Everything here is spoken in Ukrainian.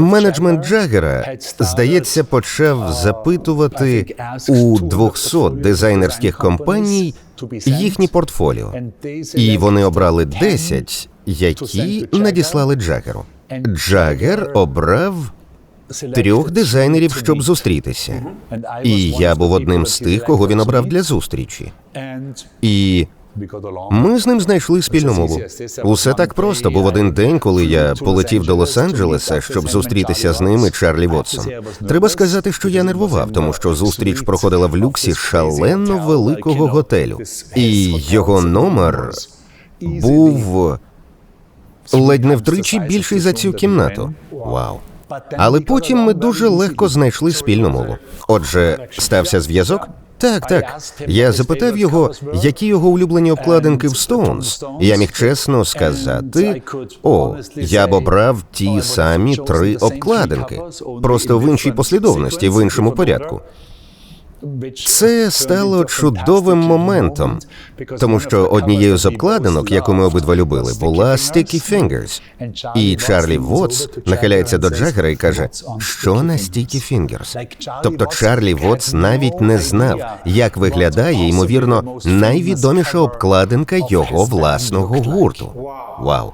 Менеджмент Джаггера, здається, почав запитувати у 200 дизайнерських компаній їхні портфоліо, і вони обрали 10, які надіслали Джаггеру. Джаггер обрав трьох дизайнерів, щоб зустрітися. І я був одним з тих, кого він обрав для зустрічі. І ми з ним знайшли спільну мову. Усе так просто. Був один день, коли я полетів до Лос-Анджелеса, щоб зустрітися з ним і Чарлі Вотсом. Треба сказати, що я нервував, тому що зустріч проходила в люксі шалено великого готелю, і його номер був ледь не втричі більший за цю кімнату. Вау. Але потім ми дуже легко знайшли спільну мову. Отже, стався зв'язок. Так, так. Я запитав його, які його улюблені обкладинки в Stones. Я міг чесно сказати: о, я б обрав ті самі три обкладинки, просто в іншій послідовності, в іншому порядку. Це стало чудовим моментом, тому що однією з обкладинок, яку ми обидва любили, була Sticky Fingers. І Чарлі Вотс нахиляється до Джаггера і каже, що на Sticky Fingers? Тобто Чарлі Вотс навіть не знав, як виглядає, ймовірно, найвідоміша обкладинка його власного гурту. Вау!